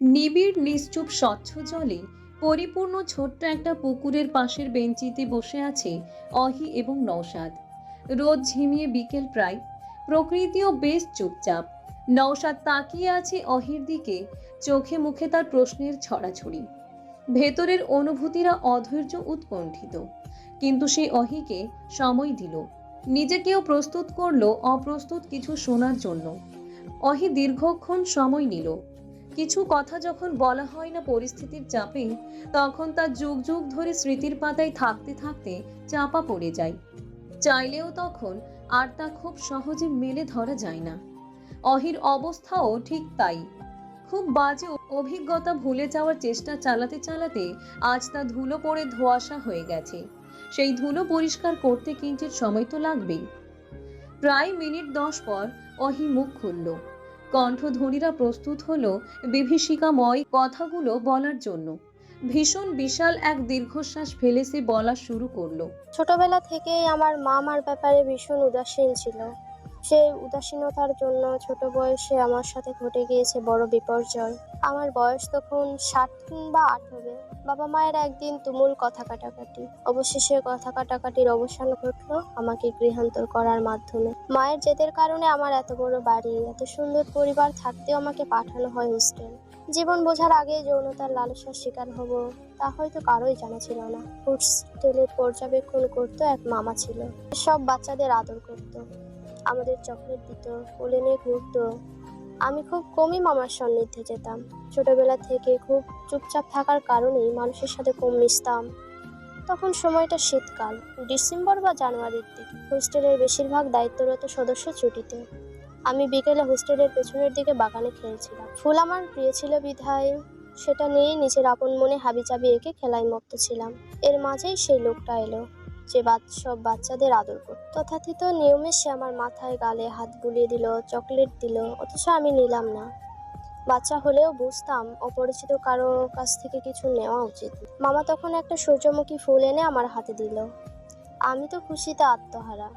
নিবিড় নিশ্চুপ স্বচ্ছ জলে পরিপূর্ণ ছোট্ট একটা পুকুরের পাশের বেঞ্চিতে বসে আছে অহি এবং নৌসাদ রোদ ঝিমিয়ে বিকেল প্রায় প্রকৃতিও বেশ চুপচাপ। নৌসাদ তাকিয়ে আছে অহির দিকে, চোখে মুখে তার প্রশ্নের ছড়াছড়ি। ভেতরের অনুভূতিরা অধৈর্য উৎকণ্ঠিত। কিন্তু সে অহিকে সময় দিল। নিজেকেও প্রস্তুত করল, অপ্রস্তুত কিছু শোনার জন্য। অহি দীর্ঘক্ষণ সময় নিল। কিছু কথা যখন বলা হয় না পরিস্থিতির চাপে, তখন তা যুগ যুগ ধরে স্মৃতির পাতায় থাকতে থাকতে চাপা পড়ে যায়। চাইলেও তখন আর তা খুব সহজে মেলে ধরা যায় না। অহির অবস্থাও ঠিক তাই। খুব বাজে অভিজ্ঞতা ভুলে যাওয়ার চেষ্টা চালাতে চালাতে আজ তা ধুলো পড়ে ধোঁয়াশা হয়ে গেছে। সেই ধুলো পরিষ্কার করতে কিঞ্চিত সময় তো লাগবেই। প্রায় মিনিট দশ পর অহি মুখ খুলল। কণ্ঠধ্বনিরা প্রস্তুত হলো বিভীষিকাময় কথাগুলো বলার জন্য। ভীষণ বিশাল এক দীর্ঘশ্বাস ফেলে সে বলা শুরু করল। ছোটবেলা থেকেই আমার মা আমার ব্যাপারে ভীষণ উদাসীন ছিল। সেই উদাসীনতার জন্য ছোট বয়সে আমার সাথে ঘটে গিয়েছে বড় বিপর্যয়। আমার বয়স তখন ষাট কিংবা আট হবে। বাবা মায়ের একদিন তুমুল কথা কাটাকাটি। অবশেষে কথা কাটাকাটির অবসান ঘটলো আমাকে গৃহান্তর করার মাধ্যমে। মায়ের জেদের কারণে আমার এত বড় বাড়ি, এত সুন্দর পরিবার থাকতেও আমাকে পাঠানো হয় হোস্টেল। জীবন বোঝার আগে যৌনতার লালসার শিকার হব, তা হয়তো কারোই জানা ছিল না। হোস্টেলের পর্যবেক্ষণ করতো এক মামা ছিল। সব বাচ্চাদের আদর করতো। আমাদের চকলেট দিত কোলে নিয়ে ঘুরতো। আমি খুব কমই মামার সান্নিধ্যে যেতাম। ছোটবেলা থেকে খুব চুপচাপ থাকার কারণেই মানুষের সাথে কম মিশতাম। তখন সময়টা শীতকাল। ডিসেম্বর বা জানুয়ারির দিকে। হোস্টেলের বেশিরভাগ দায়িত্বরত সদস্য ছুটিতে। আমি বিকেলে হোস্টেলের পেছনের দিকে বাগানে খেলছিলাম। ফুল আমার প্রিয় ছিল বিধায়। সেটা নিয়েই নিজের আপন মনে হাবিজাবি এঁকে খেলায় মত্ত ছিলাম। এর মাঝেই সেই লোকটা এলো। যে সব বাচ্চাদের আদর করত। তথাথিত নিয়মে সে আমার মাথায় গালে হাত বুলিয়ে দিল, চকলেট দিল, অথচ আমি নিলাম না। বাচ্চা হলেও বুঝতাম, অপরিচিত কারও কাছ থেকে কিছু নেওয়া উচিত। মামা তখন একটা সূর্যমুখী ফুল এনে আমার হাতে দিল। আমি তো খুশিতে আত্মহারা।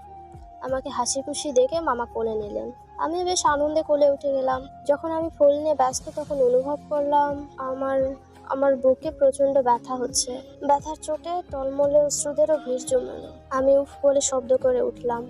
আমাকে হাসি খুশি দেখে মামা কোলে নিলেন। আমি বেশ আনন্দে কোলে উঠে গেলাম। যখন আমি ফুল নিয়ে ব্যস্ত তখন অনুভব করলাম, আমার আমার বুকে প্রচণ্ড ব্যথা হচ্ছে। ব্যথার চোটে টলমলে অশ্রুদেরও ভিড় জমে আমি উফ বলে শব্দ করে উঠলাম।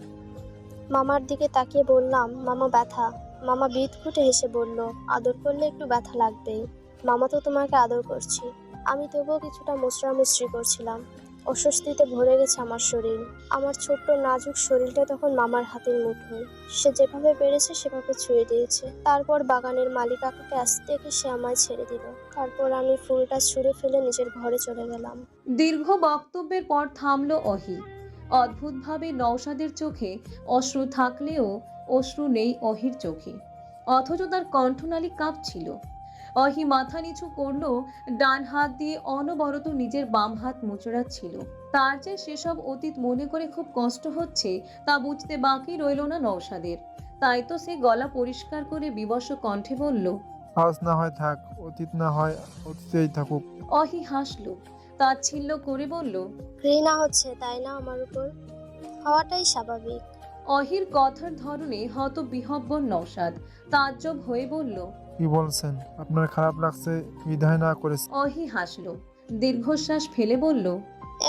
মামার দিকে তাকিয়ে বললাম, মামা ব্যথা। মামা বিদ ফুটে হেসে বলল, আদর করলে একটু ব্যথা লাগবেই। মামা তো তোমাকে আদর করছি। আমি তবুও কিছুটা মুচড়ামুচড়ি করছিলাম। অস্বস্তিতে ভরে গেছে আমার শরীর। আমার ছোট্ট নাজুক শরীরটা তখন মামার হাতের মুঠোয়। সে যেভাবে পেরেছে সেভাবে ছুঁয়ে দিয়েছে। তারপর বাগানের মালিক কাকাকে আসতে দেখে সে আমায় ছেড়ে দিল। তারপর আমি ফুলটা ছুঁড়ে ফেলে নিজের ঘরে চলে গেলাম। দীর্ঘ বক্তব্যের পর থামলো অহি। অদ্ভুতভাবে নওশাদের চোখে অশ্রু থাকলেও অশ্রু নেই অহির চোখে। অথচ তার কণ্ঠনালী কাঁপছিল। অহি মাথা নিচু করল ডান হাত দিয়ে অনবরত নিজের বাম হাত মুচড়াচ্ছিল। তার যে সেসব অতীত মনে করে খুব কষ্ট হচ্ছে তা বুঝতে বাকি রইল না নওশাদের। তাই তো সে গলা পরিষ্কার করে বিবশ কণ্ঠে বলল আজ না হয় থাক অতীত না হয় অতীতেই থাকুক। অহি হাসলো তাচ্ছিল্য করে বলল ঘৃণা হচ্ছে তাই না আমার উপর? হওয়াটাই স্বাভাবিক। অহির কথার ধরনে হত বিহব্বর নৌসাদ তাজ্জব হয়ে বলল কি বলছেন? আপনার খারাপ লাগছে বিধায় না করেছে অহি হাসলো। দীর্ঘশ্বাস ফেলে বলল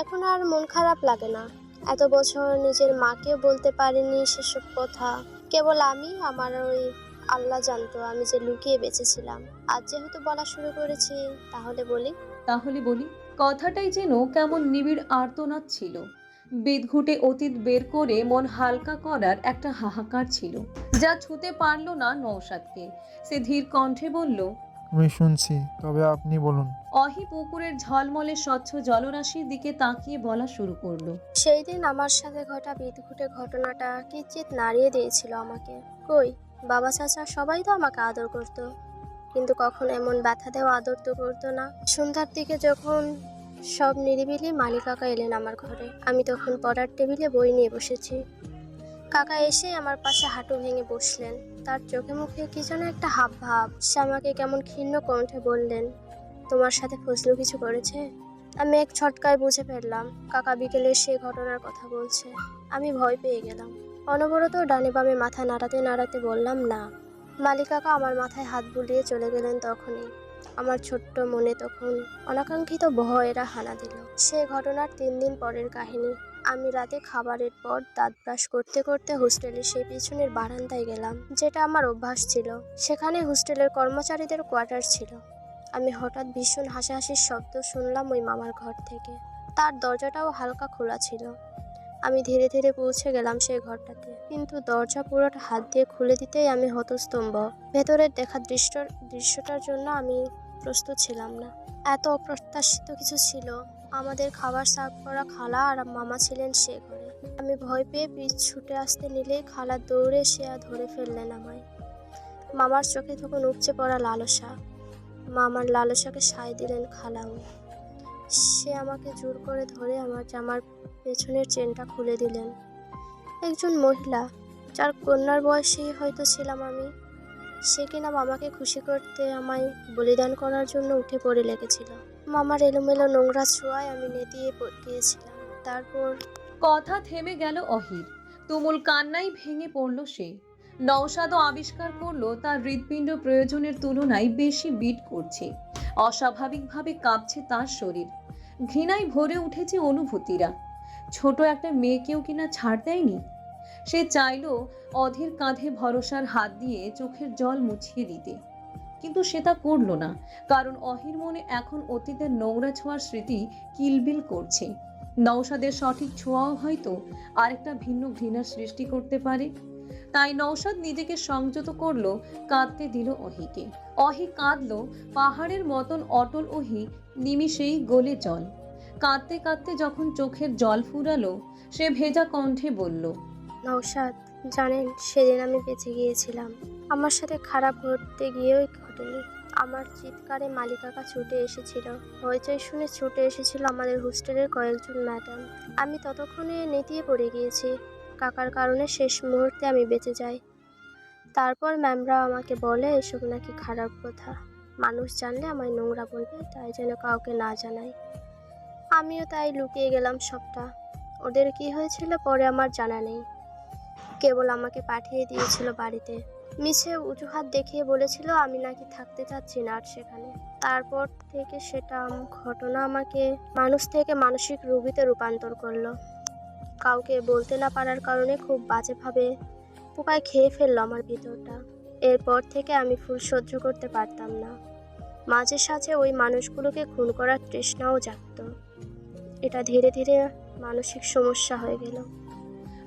এখন আর মন খারাপ লাগে না। এত বছর নিজের মাকে বলতে পারিনি সেসব কথা। কেবল আমি আমার ওই আল্লাহ জানতো আমি যে লুকিয়ে বেঁচেছিলাম। আজ যেহেতু বলা শুরু করেছি তাহলে বলি। তাহলে বলি কথাটাই যেন কেমন নিবিড় আর্তনাদ ছিল। বিদঘুটে অতীত বের করে মন হালকা করার একটা হাহাকার ছিল যা ছুতে পারল না নৌসাদকে সে ধীর কণ্ঠে বলল আমি শুনছি তবে আপনি বলুন। অহি পুকুরের ঝলমলে স্বচ্ছ জলরাশির দিকে তাকিয়ে বলা শুরু করল সেই দিন আমার সাথে ঘটা বিদঘুটে ঘটনাটা কিঞ্চিত নাড়িয়ে দিয়েছিল আমাকে। কই বাবা চাচা সবাই তো আমাকে আদর করতো। কিন্তু কখনো এমন ব্যথা দেওয়া আদর তো করতো না। সন্ধ্যার দিকে যখন সব নিরিবিলি মালিকাকা এলেন আমার ঘরে। আমি তখন পড়ার টেবিলে বই নিয়ে বসেছি। কাকা এসে আমার পাশে হাঁটু ভেঙে বসলেন। তার চোখে মুখে কি যেন একটা হাব ভাব। সে আমাকে কেমন ক্ষীণ কণ্ঠে বললেন, তোমার সাথে ফজলু কিছু করেছে? আমি এক ছটকায় বুঝে ফেললাম, কাকা বিকেলে সে ঘটনার কথা বলছে। আমি ভয় পেয়ে গেলাম। অনবরত ডানে বামে মাথা নাড়াতে নাড়াতে বললাম, না। মালিক কাকা আমার মাথায় হাত বুলিয়ে চলে গেলেন তখনই। আমার ছোট্ট মনে তখন অনাকাঙ্ক্ষিত ভয়েরা হানা দিল। সে ঘটনার তিন দিন পরের কাহিনী। আমি রাতে খাবারের পর দাঁত ব্রাশ করতে করতে হোস্টেলের সেই পিছনের বারান্দায় গেলাম, যেটা আমার অভ্যাস ছিল। সেখানে হোস্টেলের কর্মচারীদের কোয়ার্টার ছিল। আমি হঠাৎ ভীষণ হাসাহাসির শব্দ শুনলাম ওই মামার ঘর থেকে। তার দরজাটাও হালকা খোলা ছিল। আমি ধীরে ধীরে পৌঁছে গেলাম সেই ঘরটাতে। কিন্তু দরজা পুরোটা হাত দিয়ে খুলে দিতেই আমি হতস্তম্ভ। ভেতরের দেখা দৃশ্য দৃশ্যটার জন্য আমি প্রস্তুত ছিলাম না। এত অপ্রত্যাশিত কিছু ছিল। আমাদের খাবার সার্ভ করা খালা আর মামা ছিলেন সে ঘরে। আমি ভয় পেয়ে পিছ ছুটে আসতে নিলেই খালা দৌড়ে সে আর ধরে ফেললেন আমায়। মামার চোখে তখন উপচে পড়া লালসা। মামার লালসাকে সায় দিলেন খালাও। সে আমাকে জোর করে ধরে আমার জামার পেছনের চেনটা খুলে দিলেন। একজন মহিলা, যার কন্যার বয়সেই হয়তো ছিলাম আমি, সে কিনা মামাকে খুশি করতে আমায় বলিদান করার জন্য উঠে পড়ে লেগেছিল। মামার এলোমেলো নোংরা ছোঁয়ায় আমি নেতিয়ে গিয়েছিলাম। তারপর কথা থেমে গেল অহির। তুমুল কান্নাই ভেঙে পড়ল সে। নওশাদও আবিষ্কার করল, তার হৃৎপিণ্ড প্রয়োজনের তুলনায় বেশি বিট করছে। অস্বাভাবিকভাবে কাঁপছে তার শরীর। ঘৃণায় ভরে উঠেছে অনুভূতিরা। ছোট একটা মেয়েকেও কিনা ছাড় দেয়নি? সে চাইলো অধীর কাঁধে ভরসার হাত দিয়ে চোখের জল মুছিয়ে দিতে। কিন্তু সে তা করল না, কারণ অহির মনে এখন অতীতের নোংরা ছোঁয়ার স্মৃতি কিলবিল করছে। নৌসাদের সঠিক ছোঁয়াও হয়তো আরেকটা ভিন্ন ঘৃণার সৃষ্টি করতে পারে। তাই নৌসাদ নিজেকে সংযত করল, কাঁদতে দিল অহিকে। অহি কাঁদলো, পাহাড়ের মতন অটল অহি, নিমিষেই গলে জল। কাঁদতে কাঁদতে যখন চোখের জল ফুরালো, সে ভেজা কণ্ঠে বলল নৌসাদ জানেন, সেদিন আমি বেঁচে গিয়েছিলাম। আমার সাথে খারাপ ঘটতে গিয়েও ঘটেনি। আমার চিৎকারে মালিকাকা ছুটে এসেছিল। হইচই শুনে ছুটে এসেছিল আমাদের হোস্টেলের কয়েকজন ম্যাডাম। আমি ততক্ষণে নেতিয়ে পড়ে গিয়েছি। কাকার কারণে শেষ মুহূর্তে আমি বেঁচে যাই। তারপর ম্যামরা আমাকে বলে, এসব নাকি খারাপ কথা। মানুষ জানলে আমায় নোংরা বলবে, তাই যেন কাউকে না জানাই। আমিও তাই লুকিয়ে গেলাম সবটা। ওদের কি হয়েছিল পরে আমার জানা নেই। কেবল আমাকে পাঠিয়ে দিয়েছিল বাড়িতে। মিছে অজুহাত দেখিয়ে বলেছিল, আমি নাকি থাকতে চাচ্ছি না আর সেখানে। তারপর থেকে সেটা ঘটনা আমাকে মানুষ থেকে মানসিক রোগীতে রূপান্তর করল। কাউকে বলতে না পারার কারণে খুব বাজেভাবে পোকায় খেয়ে ফেলল আমার ভিতরটা। এরপর থেকে আমি ফুল সহ্য করতে পারতাম না। মাঝে সাঝে ওই মানুষগুলোকে খুন করার তৃষ্ণাও জাগতো। এটা ধীরে ধীরে মানসিক সমস্যা হয়ে গেল।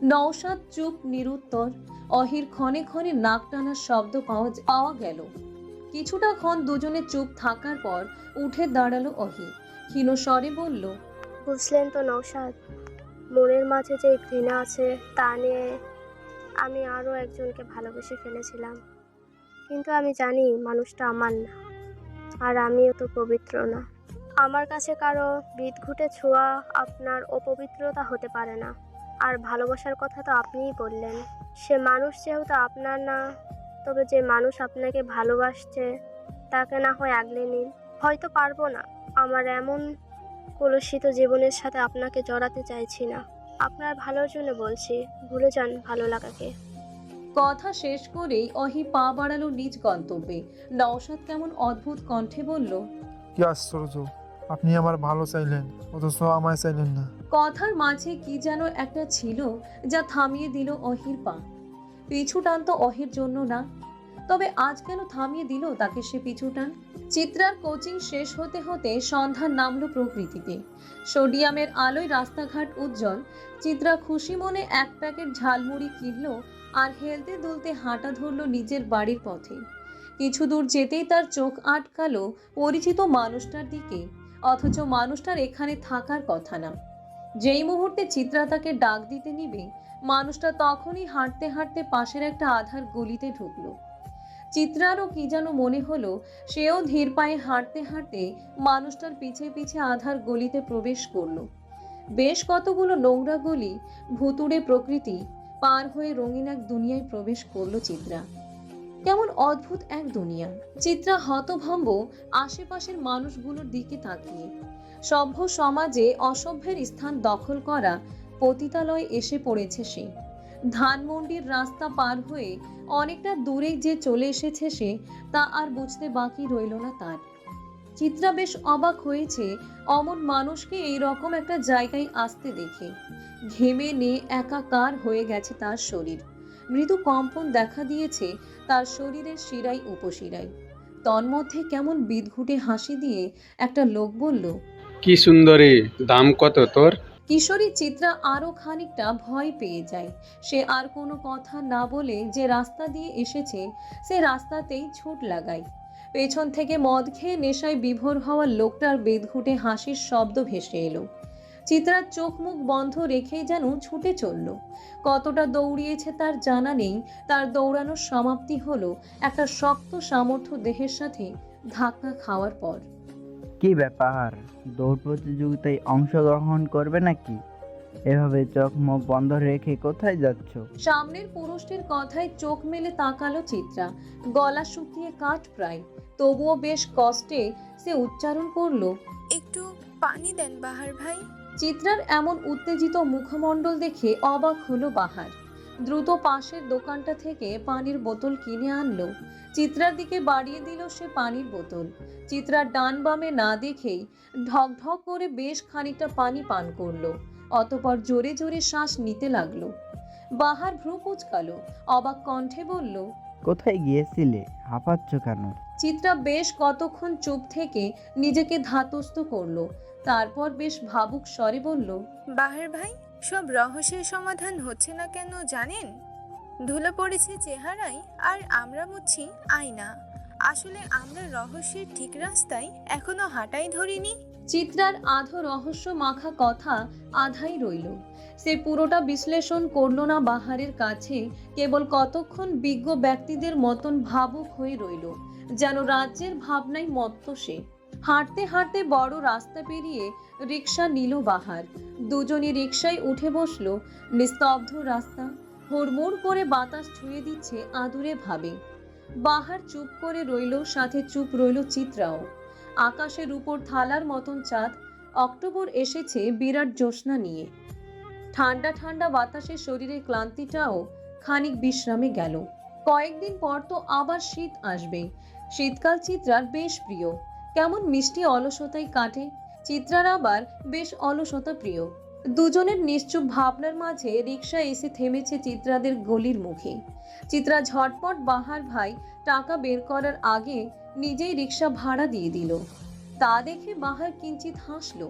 নওশাদ চুপ নিরুত্তর অহির ক্ষণে ক্ষণে নাক টানার শব্দ পাওয়া পাওয়া গেল। কিছুটা ক্ষণ দুজনে চুপ থাকার পর উঠে দাঁড়াল অহি ক্ষীণ স্বরে বলল বুঝলেন তো নৌসাদ মনের মাঝে যে ঘৃণা আছে, তা নিয়ে আমি আরও একজনকে ভালোবেসে ফেলেছিলাম। কিন্তু আমি জানি মানুষটা আমার না, আর আমিও তো পবিত্র না। আমার কাছে কারও বিদঘুটে ছোঁয়া আপনার অপবিত্রতা হতে পারে না, আর ভালোবাসার কথা তো আপনিই বললেন। সে মানুষ যেহেতু আপনার না, তবে যে মানুষ আপনাকে ভালোবাসছে, তাকে না হয় আগলে নিন। হয়তো পারব না, আমার এমন কলুষিত জীবনের সাথে আপনাকে জড়াতে চাইছি না। আপনার ভালোর জন্য বলছি ভুলে যান ভালো লাগাকে। কথা শেষ করেই অহি পা বাড়ালো নিজ গন্তব্যে। নওশাদ কেমন অদ্ভুত কণ্ঠে বলল কি আশ্চর্য আপনি আমার ভালো চাইলেন অথচ আমায় চাইলেন না। কথার মাঝে কি যেন একটা ছিল যা থামিয়ে দিল অহির পা। পিছু টান তো অহির জন্য না তবে আজ কেন থামিয়ে দিল তাকে সে পিছু টান? চিত্রার কোচিং শেষ হতে হতে সন্ধান নামল প্রকৃতিতে। সোডিয়ামের আলোয় রাস্তাঘাট উজ্জ্বল, চিত্রা খুশি মনে এক প্যাকেট ঝালমুড়ি কিনল আর হেলতে দুলতে হাঁটা ধরলো নিজের বাড়ির পথে। কিছু দূর যেতেই তার চোখ আটকালো পরিচিত মানুষটার দিকে, অথচ মানুষটার এখানে থাকার কথা না। যেই মুহূর্তে চিত্রা তাকে ডাক দিতে নিবে, মানুষটা তখনই হাঁটতে হাঁটতে পাশের একটা আধার গলিতে ঢুকলো। চিত্রারও কি যেন মনে হলো, সেও ধীর পায়ে হাঁটতে হাঁটতে মানুষটার পিছে পিছে আধার গলিতে প্রবেশ করল। বেশ কতগুলো নোংরা গলি, ভুতুড়ে প্রকৃতি পার হয়ে রঙিন এক দুনিয়ায় প্রবেশ করল চিত্রা। কেমন অদ্ভুত এক দুনিয়া। চিত্রা হতভম্ব আশেপাশের মানুষগুলোর দিকে তাকিয়ে। সভ্য সমাজে অসভ্যের স্থান দখল করা পতিতালয়ে এসে পড়েছে সে। ধানমন্ডির রাস্তা পার হয়ে অনেকটা দূরে যে চলে এসেছে সে, তা আর বুঝতে বাকি রইল না তার। চিত্রা বেশ অবাক হয়েছে, অমন মানুষকে এই রকম একটা জায়গায় আসতে দেখে। ঘেমে নে একাকার হয়ে গেছে তার শরীর। মৃদু কম্পন দেখা দিয়েছে তার শরীরের শিরাই উপশিরাই তন্মধ্যে কেমন বিদঘুটে হাসি দিয়ে একটা লোক বলল, কি সুন্দরী, দাম কত তোর? কিশোরী চিত্রা আরও খানিকটা ভয় পেয়ে যায়। সে আর কোনো কথা না বলে যে রাস্তা দিয়ে এসেছে, সে রাস্তাতেই ছুট লাগায়। পেছন থেকে মদ খেয়ে নেশায় বিভোর হওয়া লোকটার বেদঘুটে হাসির শব্দ ভেসে এলো। চিত্রার চোখ মুখ বন্ধ রেখেই যেন ছুটে চলল। কতটা দৌড়িয়েছে তার জানা নেই। তার দৌড়ানোর সমাপ্তি হলো একটা শক্ত সামর্থ্য দেহের সাথে ধাক্কা খাওয়ার পর। কি ব্যাপার? দৌড় প্রতিযোগিতায় অংশগ্রহণ করবে নাকি? এভাবে চোখ মুখ বন্ধ রেখে কোথায় যাচ্ছ? সামনের পুরুষটির কথায় চোখ মেলে তাকালো চিত্রা। গলা শুকিয়ে কাঠ প্রায়। তবুও বেশ কষ্টে সে উচ্চারণ করল একটু পানি দেন বাহার ভাই। চিত্রার এমন উত্তেজিত মুখমণ্ডল দেখে অবাক হলো বাহার। দ্রুত পাশের দোকানটা থেকে পানির বোতল কিনে আনলো। চিত্রার দিকে বাড়িয়ে দিল সে পানির বোতল। চিত্রার ডান বামে না দেখেই ঢক ঢক করে বেশ খানিকটা পানি পান করল অতপর জোরে জোরে শ্বাস নিতে লাগল। বাহার ভ্রু কুচকালো অবাক কণ্ঠে বলল কোথায় গিয়েছিলে? হাঁপাচ্ছ কেন? চিত্রা বেশ কতক্ষণ চুপ থেকে নিজেকে ধাতস্থ করল তারপর বেশ ভাবুক স্বরে বলল বাহার ভাই সব রহস্যের সমাধান হচ্ছে না কেন জানেন? ধুলো পড়েছে চেহারায় আর আমরা মুচ্ছি আয়না। আসলে আমরা রহস্যের ঠিক রাস্তায় এখনও হাঁটাই ধরিনি। চিত্রার আধো রহস্য মাখা কথা আধাই রইল। সে পুরোটা বিশ্লেষণ করল না বাহারের কাছে, কেবল কতক্ষণ বিজ্ঞ ব্যক্তিদের মতন ভাবুক হয়ে রইল, যেন রাজ্যের ভাবনায় মত্ত সে। হাঁটতে হাঁটতে বড় রাস্তা পেরিয়ে রিক্সা নিল বাহার। দুজনই রিক্সায় উঠে বসল। নিস্তব্ধ রাস্তা। হুড়মুড় করে বাতাস ছুঁয়ে দিচ্ছে আদুরে ভাবে। বাহার চুপ করে রইল, সাথে চুপ রইল চিত্রাও। আকাশের উপর থালার মতন চাঁদ। অক্টোবর এসেছে বিরাট জ্যোৎস্না নিয়ে। ঠান্ডা ঠান্ডা বাতাসে শরীরের ক্লান্তিটাও খানিক বিশ্রামে গেল। কয়েকদিন পর তো আবার শীত আসবে। শীতকাল চিত্রার বেশ প্রিয়। কেমন মিষ্টি অলসতাই কাটে। চিত্রার আবার বেশ অলসতা প্রিয় দুজনের নিশ্চুপ ভাবনার মাঝে রিক্সা এসে থেমেছে চিত্রাদের গলির মুখে। চিত্রা ঝটপট বাহার ভাই টাকা বের করার আগে নিজেই রিক্সা ভাড়া দিয়ে দিল। তা দেখে বাহার কিঞ্চিত হাসলো।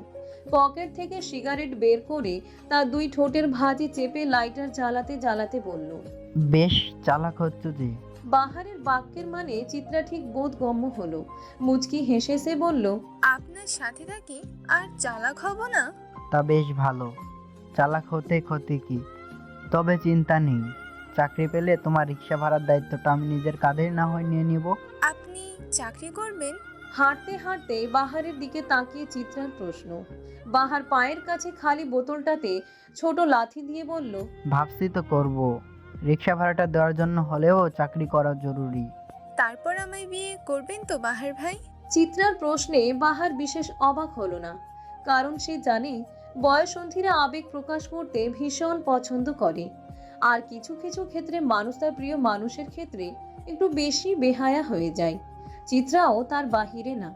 পকেট থেকে সিগারেট বের করে তা দুই ঠোঁটের ভাঁজে চেপে লাইটার জ্বালাতে জ্বালাতে বলল, বেশ চালাক হচ্ছ বাহারের বাক্যের মানে চিত্রা ঠিক বোধগম্য হলো। মুচকি হেসে সে বলল আপনার সাথে থাকি আর চালাক হব না? তা বেশ ভালো। চালাক হতে ক্ষতি কি? তবে চিন্তা নেই। চাকরি পেলে তোমার রিক্সা ভাড়ার দায়িত্বটা আমি নিজের কাঁধে না হয় নিয়ে নিব। আপনি চাকরি করবেন? হাঁটতে হাঁটতে বাহারের দিকে তাকিয়ে চিত্রার প্রশ্ন। বাহার পায়ের কাছে খালি বোতলটাতে ছোট লাথি দিয়ে বলল ভাবছি তো করব। রিক্সা ভাড়াটা দেওয়ার জন্য হলেও চাকরি করা জরুরি। তারপর আমায় বিয়ে করবেন তো বাহার ভাই? চিত্রার প্রশ্নে বাহার বিশেষ অবাক হলো না কারণ সে জানে বয়সন্ধিরা আবেগ প্রকাশ করতে ভীষণ পছন্দ করে। আর কিছু কিছু ক্ষেত্রে মানুষ তার প্রিয় মানুষের ক্ষেত্রে একটু বেশি বেহায়া হয়ে যায়। চিত্রাও তার বাহিরে না।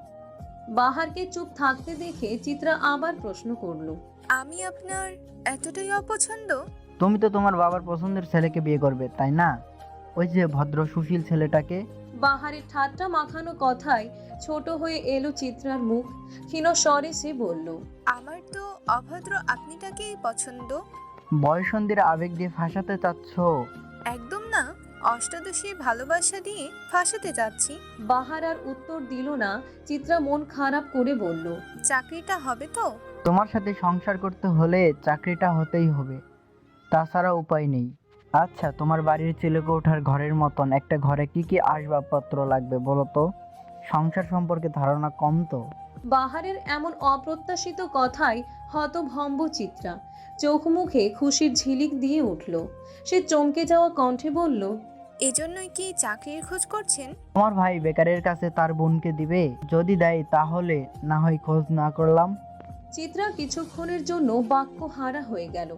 বাহারকে চুপ থাকতে দেখে চিত্রা আবার প্রশ্ন করল আমি আপনার এতটাই অপছন্দ? তুমি তো তোমার বাবার পছন্দের ছেলেকে বিয়ে করবে তাই না? ওই যে ভদ্র সুশীল ছেলেটাকে। বাহারের ঠাট্টা মাখানো কথায় ছোট হয়ে এলো চিত্রার মুখ। ক্ষীণ স্বরে সে বলল আমার তো অভদ্র আপনিটাকেই পছন্দ? বয়সন্ধির আবেগ দিয়ে ফাঁসাতে চাচ্ছ? একদম না। অষ্টাদশী ভালোবাসা দিয়ে ফাঁসাতে যাচ্ছি। বাহার আর উত্তর দিল না। চিত্রা মন খারাপ করে বলল চাকরিটা হবে তো? তোমার সাথে সংসার করতে হলে চাকরিটা হতেই হবে। তাছাড়া উপায় নেই। আচ্ছা তোমার বাড়ির চিলেকে ওঠার ঘরের মতন একটা ঘরে কি কি আসবাবপত্র লাগবে বলো তো? সংসার সম্পর্কে ধারণা কম তো। বাহারের এমন অপ্রত্যাশিত কথায় হতভম্ব চিত্রা। চোখ মুখে খুশির ঝিলিক দিয়ে উঠল। সে চমকে যাওয়া কণ্ঠে বলল এজন্যই কি চাকরির খোঁজ করছেন? তোমার ভাই বেকারের কাছে তার বোনকে দিবে? যদি দেয় তাহলে না হয় খোঁজ না করলাম? চিত্রা কিছুক্ষণের জন্য বাক্য হারা হয়ে গেল।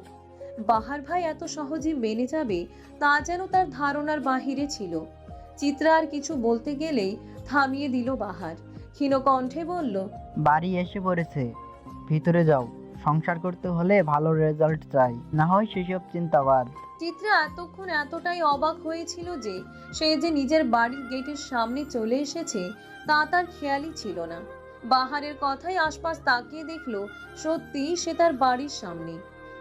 বাহার ভাই এত সহজে মেনে যাবে তা যেন তার ধারণার বাহিরে ছিল। চিত্রা আর কিছু বলতে গেলেই থামিয়ে দিল বাহার। ক্ষীণ কণ্ঠে বলল বাড়ি এসে পড়েছে। ভিতরে যাও। সংসার করতে হলে ভালো রেজাল্ট চাই। না হয় সেসব চিন্তা বাদ চিত্রা এতক্ষণ এতটাই অবাক হয়েছিল যে সে যে নিজের বাড়ির গেটের সামনে চলে এসেছে তা তার খেয়ালই ছিল না। বাহারের কথাই আশপাশ তাকিয়ে দেখল সত্যি সে তার বাড়ির সামনে।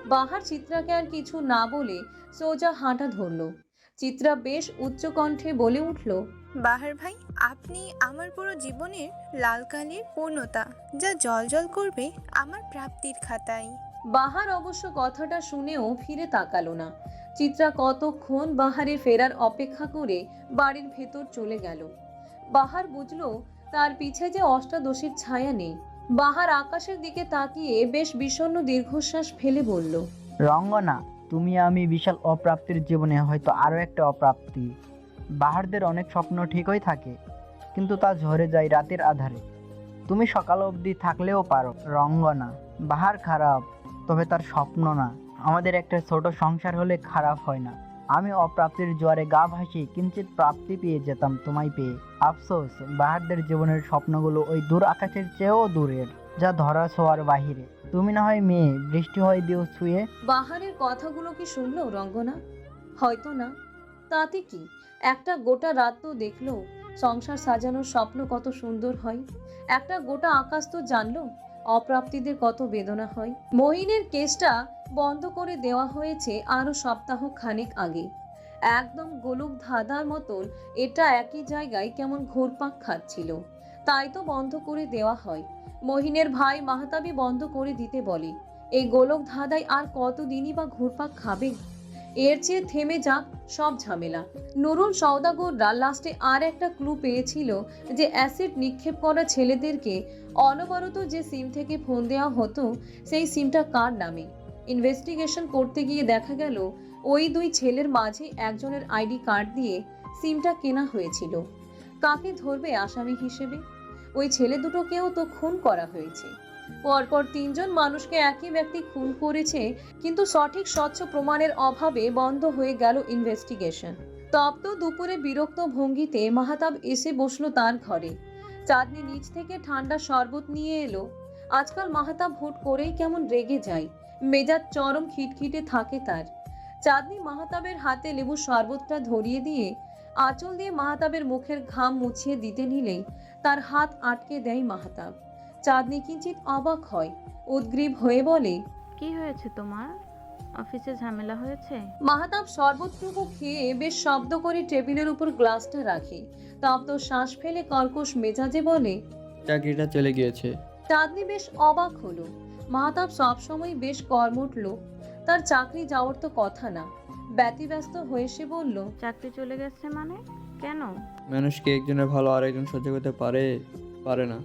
বাহার চিত্রাকে আর কিছু না বলে সোজা হাঁটা ধরলো। চিত্রা বেশ উচ্চ কণ্ঠে বলে উঠল বাহার ভাই আপনি আমার পুরো জীবনের লাল কালির পূর্ণতা যা জল জল করবে আমার প্রাপ্তির খাতায়। বাহার অবশ্য কথাটা শুনেও ফিরে তাকালো না। চিত্রা কতক্ষণ বাহারে ফেরার অপেক্ষা করে বাড়ির ভেতর চলে গেল। বাহার বুঝল তার পিছে যে অষ্টাদশীর ছায়া নেই। বাহার আকাশের দিকে তাকিয়ে বেশ বিষণ্ণ দীর্ঘশ্বাস ফেলে বলল, রঙ্গনা, তুমি আমি বিশাল অপ্রাপ্তির জীবনে হয়তো আরও একটা অপ্রাপ্তি। বাহারদের অনেক স্বপ্ন ঠিকই থাকে, কিন্তু তা ঝরে যায় রাতের আধারে। তুমি সকাল অবধি থাকলেও পারো। রঙ্গনা, বাহার খারাপ, তবে তার স্বপ্ন না। আমাদের একটা ছোট সংসার হলে খারাপ হয় না। আমি অপ্রাপ্তির জোয়ারে গা ভাসি কিঞ্চিত প্রাপ্তি পেয়ে যেতাম তোমায় পেয়ে। আফসোস, বাহারদের জীবনের স্বপ্নগুলো ওই দূর আকাশের চেয়েও দূরের, যা ধরা ছোঁয়ার বাহিরে। তুমি না হয় মেয়ে, বৃষ্টি হয় দিও ছুঁয়ে। বাহারের কথাগুলো কি শুনলো রঙ্গনা? হয়তো না। তাতে কি? একটা গোটা রাত তো দেখল, সংসার সাজানোর স্বপ্ন কত সুন্দর হয়। একটা গোটা আকাশ তো জানলো, অপ্রাপ্তিদের কত বেদনা হয়। মহিনের কেসটা বন্ধ করে দেওয়া হয়েছে আরও সপ্তাহ খানেক আগে। একদম গোলক ধাঁধার মতন এটা একই জায়গায় কেমন ঘুরপাক খাচ্ছিল। তাই তো বন্ধ করে দেওয়া হয়। মহিনের ভাই মাহতাবি বন্ধ করে দিতে বলে, এই গোলক ধাঁধায় আর কতদিনই বা ঘুরপাক খাবে? এর চেয়ে থেমে যাক সব ঝামেলা। নুরুল সওদাগররা লাস্টে আর একটা ক্লু পেয়েছিল যে অ্যাসিড নিক্ষেপ করা ছেলেদেরকে অনবরত যে সিম থেকে ফোন দেওয়া হতো, সেই সিমটা কার নামে? ইনভেস্টিগেশন করতে গিয়ে দেখা গেল, ওই দুই ছেলের মাঝে একজনের আইডি কার্ড দিয়ে সিমটা কেনা হয়েছিল। কাকে ধরবে আসামি হিসেবে? ওই ছেলে দুটোকেও তো খুন করা হয়েছে। পরপর তিনজন মানুষকে একই ব্যক্তি খুন করেছে, কিন্তু সঠিক স্বচ্ছ প্রমাণের অভাবে বন্ধ হয়ে গেল ইনভেস্টিগেশন তপ্ত দুপুরে বিরক্ত ভঙ্গিতে মাহাতাব এসে বসল তার ঘরে। চাঁদনি নিচ থেকে ঠান্ডা শরবত নিয়ে এলো। আজকাল মাহাতাব হুট করেই কেমন রেগে যায়। মেজাজ চরম খিটখিটে থাকে তার। চাঁদনি মাহাতাবের হাতে লেবু শরবতটা ধরিয়ে দিয়ে আঁচল দিয়ে মাহাতাবের মুখের ঘাম মুছিয়ে দিতে নিলেই তার হাত আটকে দেয় মাহাতাব। চাঁদনি কিঞ্চিত অবাক হয় উদ্গ্রীব হয়ে বলে কি হয়েছে তোমার? অফিসে ঝামেলা হয়েছে? মাহাতাব শরবতটুকু খেয়ে বেশ শব্দ করে টেবিলের উপর গ্লাসটা রাখে। তপ্ত শ্বাস ফেলে কর্কশ মেজাজে বলে চাকরিটা চলে গিয়েছে। চাঁদনি বেশ অবাক হলো। মাহাতাব সবসময় বেশ কর্মঠ লোক। তার চাকরি যাওয়ার তো কথা না। ব্যতিব্যস্ত হয়ে সে বলল চাকরি চলে গেছে মানে? কেন? মানুষকে একজনের ভালো আরেকজন সহ্য করতে পারে? পারে না।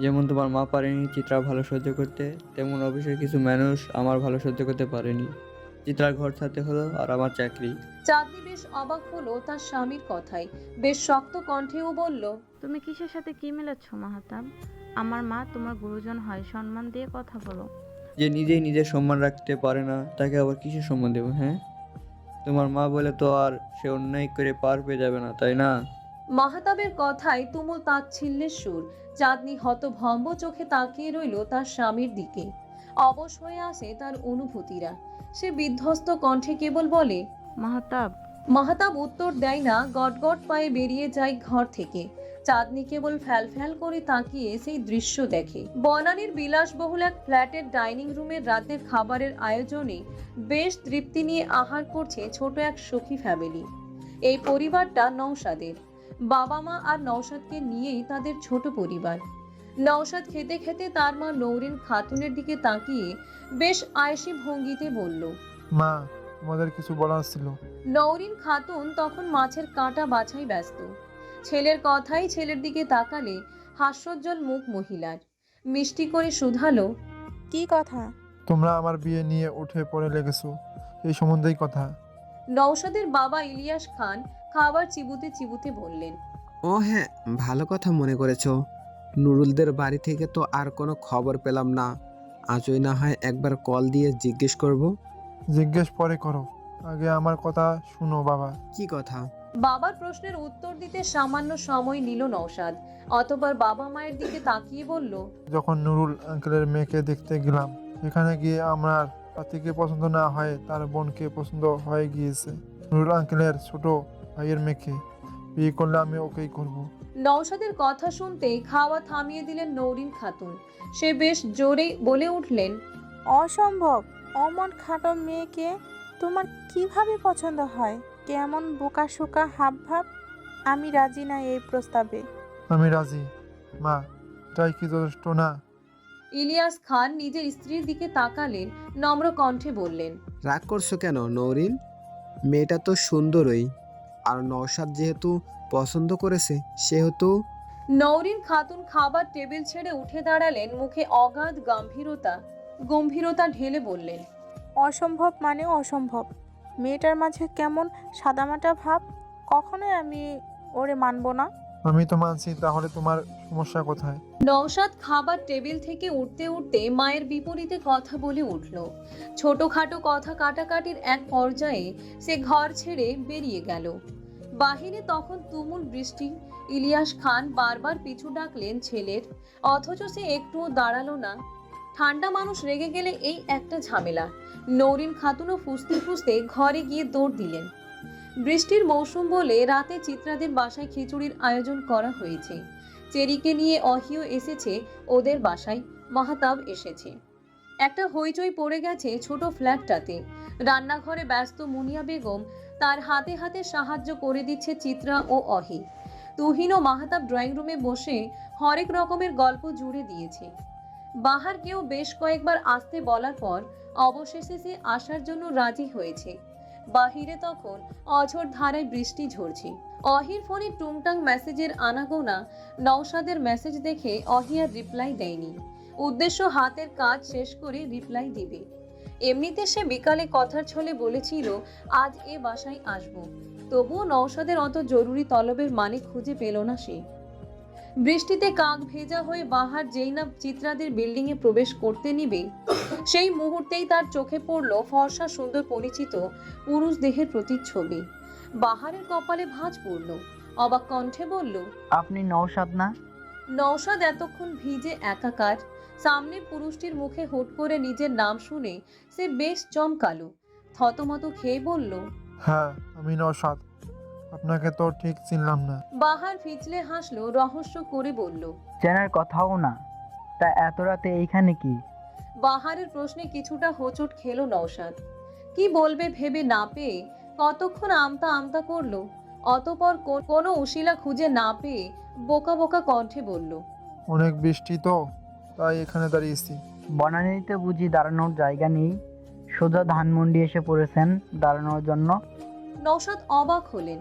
যেমন তোমার মা পারেনি চিত্রা ভালো সহ্য করতে তেমন অফিসের কিছু মানুষ আমার ভালো সহ্য করতে পারেনি। চিত্রার ঘর ছাড়তে হলো আর আমার চাকরি। চাঁদনি বেশ অবাক হলো তার স্বামীর কথায়। বেশ শক্ত কণ্ঠেও বলল তুমি কিসের সাথে কি মেলাচ্ছ মাহাতাব? আমার মা তোমার গুরুজন হয় সম্মান দিয়ে কথা বলো। যে নিজেই নিজের সম্মান রাখতে পারে না তাকে আবার কিসের সম্মান দেবো হ্যাঁ? তোমার মা বলে তো আর সে অন্যায় করে পার পেয়ে যাবে না তাই না? মাহাতাবের কথায় তুমুল তাচ্ছিল্যের সুর। চাঁদনি হতভম্ব চোখে তাকিয়ে রইল তার স্বামীর দিকে। অবশ হয়ে আসে তার অনুভূতিরা। সে বিধ্বস্ত কণ্ঠে কেবল বলে মাহাতাব। মাহাতাব উত্তর দেয় না গটগট পায়ে বেরিয়ে যায় ঘর থেকে। চাঁদনি কেবল ফ্যাল ফ্যাল করে তাকিয়ে সেই দৃশ্য দেখে। বনানীর বিলাসবহুল এক ফ্ল্যাটের ডাইনিং রুমের রাতের খাবারের আয়োজনে বেশ তৃপ্তি নিয়ে আহার করছে ছোট এক সখী ফ্যামিলি। এই পরিবারটা নৌসাদের বাবা মা আর নৌসাদকে নিয়েই তাদের ছোট পরিবার। নৌসাদ খেতে খেতে তার মা নৌরিন খাতুনের দিকে তাকিয়ে বেশ আয়েসি ভঙ্গিতে বলল মা তোমাদের কিছু বলার ছিল। নৌরিন খাতুন তখন মাছের কাঁটা বাছাই ব্যস্ত। ছেলের কথাই ছেলের দিকে তাকালে হাস্যোজ্জ্বল মুখ মহিলার। মিষ্টি করে শুধালো কি কথা? তোমরা আমার বিয়ে নিয়ে উঠে পড়ে লেগেছো এই সম্বন্ধেই কথা। নওশাদের বাবা ইলিয়াস খান খাবার চিবুতে চিবুতে বললেন ও হ্যাঁ ভালো কথা মনে করেছ। নুরুলদের বাড়ি থেকে তো আর কোনো খবর পেলাম না। আজই না হয় একবার কল দিয়ে জিজ্ঞেস করব? জিজ্ঞেস পরে করো। আগে আমার কথা শুনো বাবা। কি কথা? বাবার প্রশ্নের উত্তর দিতে সামান্য সময় নিল নওশাদ। অতবার বাবা মায়ের দিকে তাকিয়ে বলল যখন নুরুল আঙ্কেলের মেয়েকে দেখতে গেলাম সেখানে গিয়ে আমার পাতিকে পছন্দ না হয় তার বোনকে পছন্দ হয়ে গিয়েছে। নুরুল আঙ্কেলের ছোট ভাইয়ের মেয়েকে বিয়ে করলে আমি ওকেই করব। নওশাদের কথা শুনতেই খাওয়া থামিয়ে দিলেন নৌরিন খাতুন। সে বেশ জোরে বলে উঠলেন অসম্ভব অমন খাটো মেয়েকে তোমার কীভাবে পছন্দ হয়? কেমন বোকা শোকা হাব ভাব আমি রাজি না এই প্রস্তাবে। আমি রাজি। মা এটাই কি যথেষ্ট না? ইলিয়াস খান নিজের স্ত্রীর দিকে তাকালেন নম্র কণ্ঠে বললেন রাগ করছ কেন নৌরিন? মেয়েটা তো সুন্দরই। আর নওশাদ যেহেতু পছন্দ করেছে সেহেতু? নৌরিন খাতুন খাবার টেবিল ছেড়ে উঠে দাঁড়ালেন মুখে অগাধ গম্ভীরতা গম্ভীরতা ঢেলে বললেন অসম্ভব মানে অসম্ভব। মেয়েটার মাঝে কেমন সাদামাটা ভাব? কখনোই আমি ওরে মানব না। আমি তো মানছি তাহলে তোমার সমস্যা কোথায়? নওশাদ খাবার টেবিল থেকে উঠতে উঠতে মায়ের বিপরীতে কথা বলে উঠল। ছোটখাটো কথা কাটাকাটির এক পর্যায়ে সে ঘর ছেড়ে বেরিয়ে গেল। বাহিরে তখন তুমুল বৃষ্টি। ইলিয়াস খান বারবার পিছু ডাকলেন ছেলের অথচ সে একটুও দাঁড়াল না। ঠান্ডা মানুষ রেগে গেলে এই একটা ঝামেলা। নৌরিন খাতুনও ফুসতে ফুসতে ঘরে গিয়ে দৌড় দিলেন। বৃষ্টির মৌসুম বলে রাতে চিত্রাদের বাসায় খিচুড়ির আয়োজন করা হয়েছে। চেরিকে নিয়ে অহিও এসেছে, ওদের বাসায় মাহাতাব এসেছে। একটা হইচই পড়ে গেছে ছোট ফ্ল্যাটটাতে। রান্নাঘরে ব্যস্ত মুনিয়া বেগম তার হাতে হাতে সাহায্য করে দিচ্ছে চিত্রা ও অহি। তুহিন ও মাহাতাব ড্রয়িং রুমে বসে হরেক রকমের গল্প জুড়ে দিয়েছে। বাহার কেউ বেশ কয়েকবার আসতে বলার পর অবশেষে সে আসার জন্য রাজি হয়েছে। বাহিরে তখন অঝোর ধারায় বৃষ্টি ঝরছে। অহির ফোনে টুংটাং মেসেজের আনাগোনা নওশাদের মেসেজ দেখে অহি আর রিপ্লাই দেয়নি। উদ্দেশ্য হাতের কাজ শেষ করে রিপ্লাই দিবে। এমনিতে সে বিকালে কথার ছলে বলেছিল, আজ এ বাসায় আসব। তবুও নওশাদের অত জরুরি তলবের মানে খুঁজে পেল না সে। বৃষ্টিতে কাক ভেজা হয়ে বাহার যেই না চিত্রাদের বিল্ডিংয়ে প্রবেশ করতে নিবে সেই মুহূর্তেই তার চোখে পড়ল ফর্সা সুন্দর পরিচিত পুরুষ দেহের প্রতিচ্ছবি। বাহারের কপালে ভাঁজ পড়ল অবাক কণ্ঠে বলল আপনি নওশাদ না? নওশাদ এতক্ষণ ভিজে একাকার সামনের পুরুষটির মুখে হুট করে নিজের নাম শুনে সে বেশ চমকালো থতমত খেয়ে বলল হ্যাঁ আমি নসাদ আপনাকে তো ঠিক চিনলাম না। বাহার ফিচলে হাসলো রহস্য করে বলল চেনার কথাও না তা এত রাতে এইখানে কি? বাহারের প্রশ্নে কিছুটা হোঁচট খেলো নওশাদ। কি বলবে ভেবে না পেয়ে কতক্ষণ আমতা আমতা করল অতপর কো- কোনো উশিলা খুঁজে না পেয়ে বোকা বোকা কণ্ঠে বলল অনেক বৃষ্টি তো তাই এখানে দাঁড়িয়েছি। বনানীতে বুঝি দাঁড়ানোর জায়গা নেই সোজা ধানমন্ডি এসে পড়েছেন দাঁড়ানোর জন্য। নওশাদ অবাক হলেন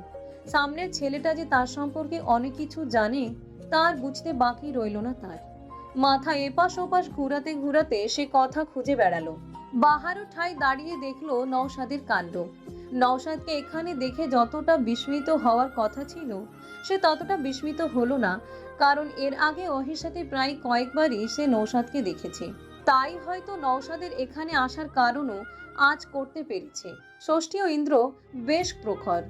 সামনের ছেলেটা যে তার সম্পর্কে অনেক কিছু জানে, তার বুঝতে বাকি রইল না তার। মাথা এপাশ ওপাশ ঘুরাতে ঘুরাতে সে কথা খুঁজে বেড়ালো। বাহারও ঠাই দাঁড়িয়ে দেখল নওশাদের কাণ্ড। নওশাদকে এখানে দেখে যতটা বিস্মিত হওয়ার কথা ছিল, সে ততটা বিস্মিত হলো না, কারণ এর আগে অহির সাথে প্রায় কয়েকবারই সে নৌসাদকে দেখেছে। তাই হয়তো নওশাদের এখানে আসার কারণও আজ করতে পেরেছে। ষষ্ঠী ও ইন্দ্র বেশ প্রখর।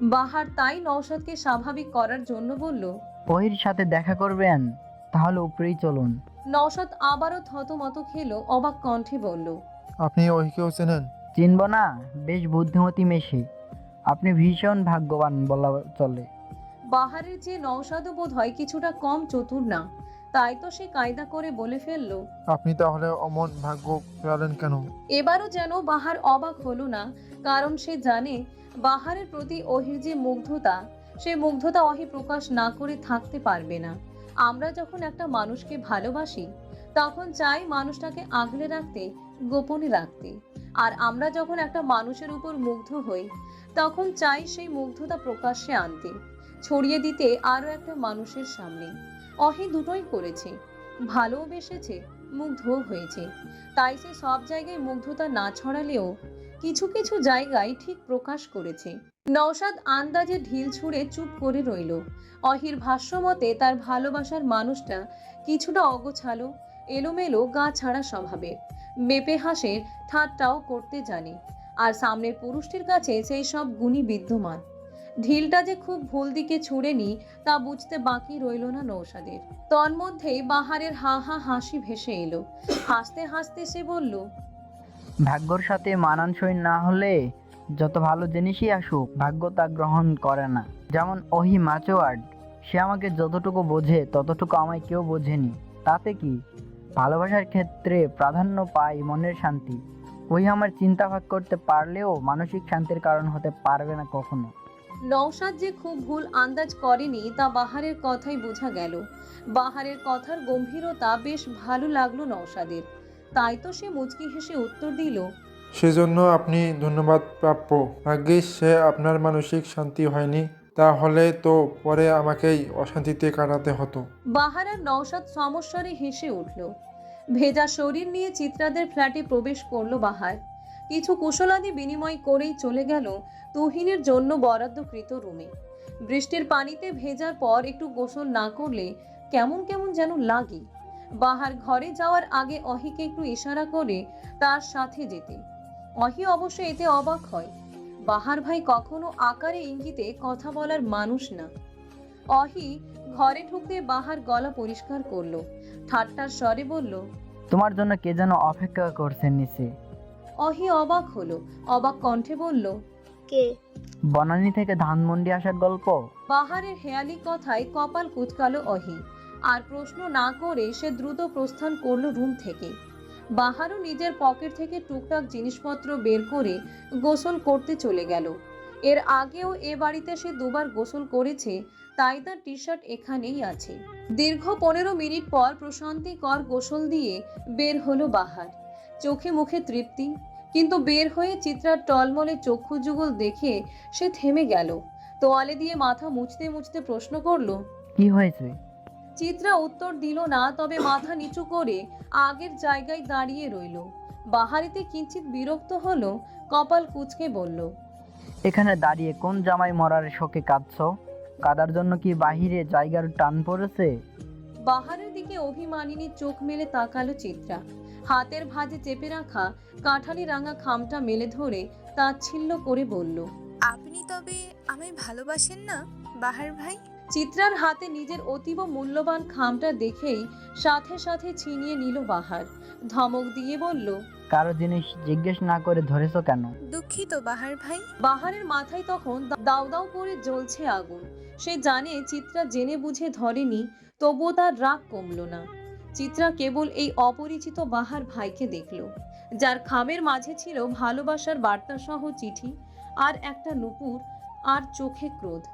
বাহার তাই নওশাদকে স্বাভাবিক করার জন্য বলল ওহির সাথে দেখা করবেন তাহলে উপরেই চলুন। নওশাদ আবারও থতমত খেলো অবাক কণ্ঠে বলল আপনি ওইকেও চেনেন? চিনব না বেশ বুদ্ধিমতী মেশে আপনি ভীষণ ভাগ্যবান বলা চলে। বাহারের যে নওশাদও বোধ হয় কিছুটা কম চতুর না। তাই তো সে কায়দা করে বলে ফেলল আপনি তাহলে অমন ভাগ্য ফেরালেন কেন? এবারও যেন বাহার অবাক হলো না কারণ সে জানে বাহারের প্রতি অহির যে মুগ্ধতা সে মুগ্ধতা অহি প্রকাশ না করে থাকতে পারবে না। আমরা যখন একটা মানুষকে ভালোবাসি, তখন চাই মানুষটাকে আগলে রাখতে, গোপনে রাখতে। আর আমরা যখন একটা মানুষের উপর মুগ্ধ হই, তখন চাই সেই মুগ্ধতা প্রকাশ্যে আনতে, ছড়িয়ে দিতে আরও একটা মানুষের সামনে। অহি দুটোই করেছে। ভালোবেসেছে মুগ্ধ হয়েছে। তাই সে সব জায়গায় মুগ্ধতা না ছড়ালেও কিছু কিছু জায়গায় ঠিক প্রকাশ করেছে। নওশাদ আন্দাজে ঢিল ছুঁড়ে চুপ করে রইল। অহির ভাষ্যমতে তার ভালোবাসার মানুষটা কিছুটা অগোছালো, এলোমেলো, গা ছাড়া স্বভাবের। মেপে হাসের ঠাট্টাও করতে জানে। আর সামনের পুরুষটির কাছে সেই সব গুণী বিদ্যমান। ঢিলটা যে খুব ভুল দিকে ছুঁড়েনি, তা বুঝতে বাকি রইল না নৌসাদের তন্মধ্যেই বাহারের হা হা হাসি ভেসে এলো। হাসতে হাসতে সে বলল ভাগ্যর সাথে মানানসই না হলে যত ভালো জিনিসই আসুক, ভাগ্য তা গ্রহণ করে না। যেমন ওহি মাচোয়ার্ড, সে আমাকে যতটুকু বোঝে, ততটুকু আমায় কেউ বোঝেনি। তাতে কি? ভালোবাসার ক্ষেত্রে প্রাধান্য পাই মনের শান্তি। ওই আমার চিন্তা ভাগ করতে পারলেও মানসিক শান্তির কারণ হতে পারবে না কখনো। নওশাদ যে খুব ভুল আন্দাজ করেনি, তা বাহারের কথাই বোঝা গেল। বাহারের কথার গম্ভীরতা বেশ ভালো লাগল নওশাদের। তাই তো সে মুচকি হেসে উত্তর দিল সেজন্য আপনি ধন্যবাদ প্রাপ্য। ভাগ্যিস সে আপনার মানসিক শান্তি হয়নি তাহলে তো পরে আমাকেই অশান্তিতে কাটাতে হতো। বাহার আর নওশাদ সমস্যারে হেসে উঠল। ভেজা শরীর নিয়ে চিত্রাদের ফ্ল্যাটে প্রবেশ করল বাহার। কিছু কুশলাদি বিনিময় করেই চলে গেল তুহিনের জন্য বরাদ্দকৃত রুমে। বৃষ্টির পানিতে ভেজার পর একটু গোসল না করলে কেমন কেমন যেন লাগে। বাহার ঘরে যাওয়ার আগে অহিকে একটু ইশারা করে তার সাথে যেতে। অহি অবশ্য এতে অবাক হয়। বাহার ভাই কখনো আকারে ইঙ্গিতে কথা বলার মানুষ না। অহি ঘরে ঢুকতে বাহার গলা পরিষ্কার করল। ঠাট্টার স্বরে বলল তোমার জন্য কে যেন অপেক্ষা করছেন নিচে। অহি অবাক হলো। অবাক কণ্ঠে বলল কে? বনানী থেকে ধানমন্ডি আসার গল্প? বাহারের হেয়ালি কথায় কপাল কুচকালো অহি। আর প্রশ্ন না করে সে দ্রুত প্রস্থান করল রুম থেকে। বাহারও নিজের পকেট থেকে টুকটাক জিনিসপত্র বের করে গোসল করতে চলে গেল। এর আগেও এ বাড়িতে সে দুবার গোসল করেছে, তাই তার টি শার্ট এখানেই আছে। দীর্ঘ পনেরো মিনিট পর প্রশান্তিকর গোসল দিয়ে বের হলো বাহার। চোখে মুখে তৃপ্তি, কিন্তু বের হয়ে চিত্রার টলমলে চক্ষু যুগল দেখে সে থেমে গেল। তোয়ালে দিয়ে মাথা মুছতে মুছতে প্রশ্ন করল, কি হয়েছে? চিত্রা উত্তর দিল না তবে মাথা নিচু করে আগের জায়গায় দাঁড়িয়ে রইল। বাহারিতে কিঞ্চিত বিরক্ত হলো কপাল কুচকে বলল এখানে দাঁড়িয়ে কোন জামাই মরার শোকে কাঁদছ? কাদার জন্য কি বাহিরে জায়গার টান পড়েছে? বাহারের দিকে অভিমানিনী চোখ মেলে তাকালো চিত্রা। হাতের ভাঁজে চেপে রাখা কাঁঠালি রাঙা খামটা মেলে ধরে তাচ্ছিল্য করে বলল আপনি তবে আমায় ভালোবাসেন না বাহার ভাই? চিত্রার হাতে নিজের অতীব মূল্যবান খামটা দেখেই সাথে সাথে ছিনিয়ে নিল বাহার। ধমক দিয়ে বলল কারও জিনিস জিজ্ঞেস না করে ধরেছো কেন? দুঃখিত বাহার ভাই। বাহারের মাথায় তখন দাউ দাউ করে জ্বলছে আগুন। সে জানে চিত্রা জেনে বুঝে ধরেনি তবুও তার রাগ কমল না। চিত্রা কেবল এই অপরিচিত বাহার ভাইকে দেখল যার খামের মাঝে ছিল ভালোবাসার বার্তাসহ চিঠি আর একটা নুপুর আর চোখে ক্রোধ।